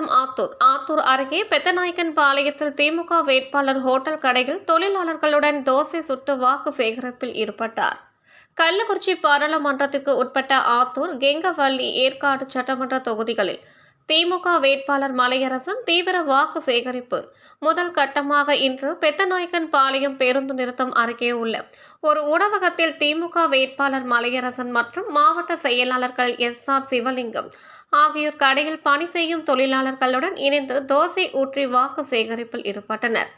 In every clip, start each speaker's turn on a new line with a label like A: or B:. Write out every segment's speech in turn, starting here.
A: மாவட்டம் ஆத்தூர். ஆத்தூர் அருகே பெத்தநாயக்கன் பாளையத்தில் திமுக வேட்பாளர் ஹோட்டல் கடையில் தொழிலாளர்களுடன் தோசை சுட்டு வாக்கு சேகரிப்பில் ஈடுபட்டார். கள்ளக்குறிச்சி பாராளுமன்றத்திற்கு உட்பட்ட ஆத்தூர் கெங்கவள்ளி ஏற்காடு சட்டமன்ற தொகுதிகளில் திமுக வேட்பாளர் மலையரசன் தீவிர வாக்கு சேகரிப்பு. முதல் கட்டமாக இன்று பெத்தநாயக்கன் பாளையம் பேருந்து நிறுத்தம் அருகே உள்ள ஒரு உணவகத்தில் திமுக வேட்பாளர் மலையரசன் மற்றும் மாவட்ட செயலாளர்கள் எஸ் ஆர் சிவலிங்கம் ஆகியோர் கடையில் பணி செய்யும் தொழிலாளர்களுடன் இணைந்து தோசை ஊற்றி வாக்கு சேகரிப்பில் ஈடுபட்டனர்.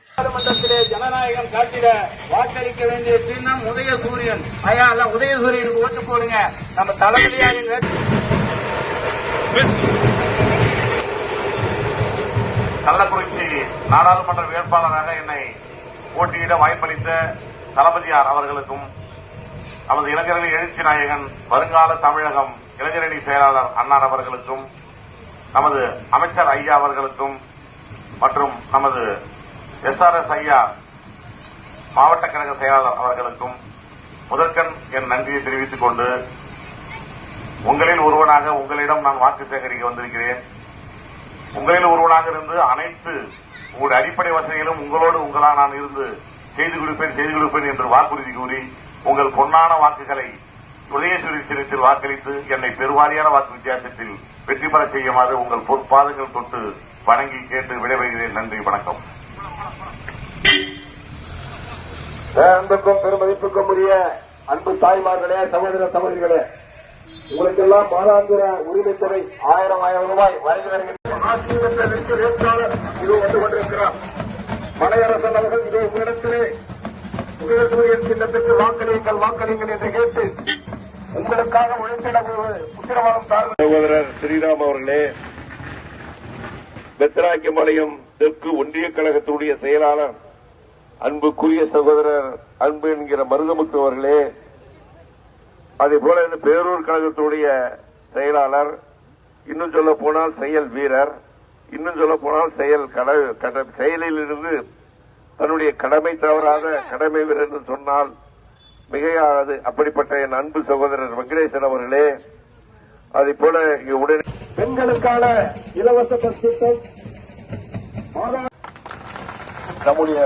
B: ஜனநாயகம் காட்டிட வாக்களிக்க வேண்டிய சின்னம் உதயசூரியன் ஐயா உதயசூரியனுக்கு ஓட்டு போடுங்க. நம்ம தளபதியாரின் வேட்பு-
C: கள்ளக்குறிச்சி நாடாளுமன்ற வேட்பாளராக என்னை போட்டியிட வாய்ப்பளித்த தளபதியார் அவர்களுக்கும் நமது இளைஞரணி எழுச்சி நாயகன் வருங்கால தமிழகம் இளைஞரணி செயலாளர் அண்ணார் அவர்களுக்கும் நமது அமைச்சர் ஐயா அவர்களுக்கும் மற்றும் நமது எஸ்ஆர்எஸ் ஐயா மாவட்ட கழக செயலாளர் அவர்களுக்கும் முதற்கண் என் நன்றியை தெரிவித்துக் கொண்டு உங்களில் ஒருவனாக உங்களிடம் நான் வாக்கு சேகரிக்க வந்திருக்கிறேன். உங்களில் ஒருவனாக இருந்து அனைத்து உங்களுடைய அடிப்படை வசதிகளும் உங்களோடு உங்களா நான் இருந்து செய்து கொடுப்பேன் செய்து கொடுப்பேன் என்று வாக்குறுதி கூறி உங்கள் பொன்னான வாக்குகளை உதயசூரி சின்னத்தில் வாக்களித்து என்னை பெருவாரியான வாக்கு வித்தியாசத்தில் வெற்றி பெற செய்யுமாறு உங்கள் பொற்பாதங்கள் தொட்டு வணங்கி கேட்டு விடைபெறுகிறேன். நன்றி வணக்கம்.
B: அன்புக்கும் பெருமதிப்புக்கும் உரிய அன்பு தாய்மார்களே சகோதர சகோதரிகளே உங்களுக்கெல்லாம் மாதாந்திர உரிமை ஆயிரம் ஆயிரம் ரூபாய் வழங்கி வருகின்ற ஆட்சிமன்ற வேட்பாளர் இது வந்து கொண்டிருக்கிறார். மலையரசன் அவர்கள் இதோ உங்களிடத்திலே உதயசூரியன் சின்னத்திற்கு வாக்களியுங்கள் வாக்களியுங்கள் என்று கேட்டு உங்களுக்காக உழைத்திட உத்தரவாதம் தாருங்கள்.
D: சகோதரர் ஸ்ரீராம் அவர்களே பெத்தராக்கியம்பாளையம் தெற்கு ஒன்றிய கழகத்தினுடைய செயலாளர் அன்புக்குரிய சகோதரர் அன்பு என்கிற மருதமுத்து அவர்களே அதே போல இந்த பேரூர் கழகத்தினுடைய செயலாளர் இன்னும் சொல்ல போனால் செயல் வீரர் இன்னும் சொல்ல போனால் செயல் கட- கட- செயலில் இருந்து தன்னுடைய கடமை தவறாத கடமை வீரர் என்று சொன்னால் மிகையாகாது. அப்படிப்பட்ட என் அன்பு சகோதரர் வெங்கடேசன் அவர்களே அதே போல உடனே
B: பெண்களுக்கான இலவச பஸ் திட்டம்.
D: நம்முடைய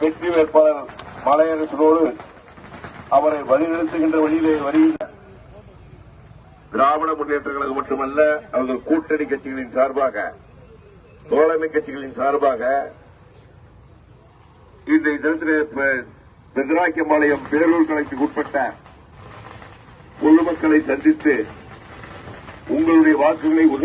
D: வெற்றி வேட்பாளர் மலையரசனோடு அவரை வழிநடத்துகின்ற வழியிலே வருகின்ற திராவிட முன்னேற்ற கழகம் மட்டுமல்ல அவர்கள் கூட்டணி கட்சிகளின் சார்பாக தோழமை கட்சிகளின் சார்பாக இந்த தினத்திலே பெதராக்கியம்பாளையம் பேரூர் கலைக்கு உட்பட்ட பொதுமக்களை சந்தித்து உங்களுடைய வாக்குகளை உதவி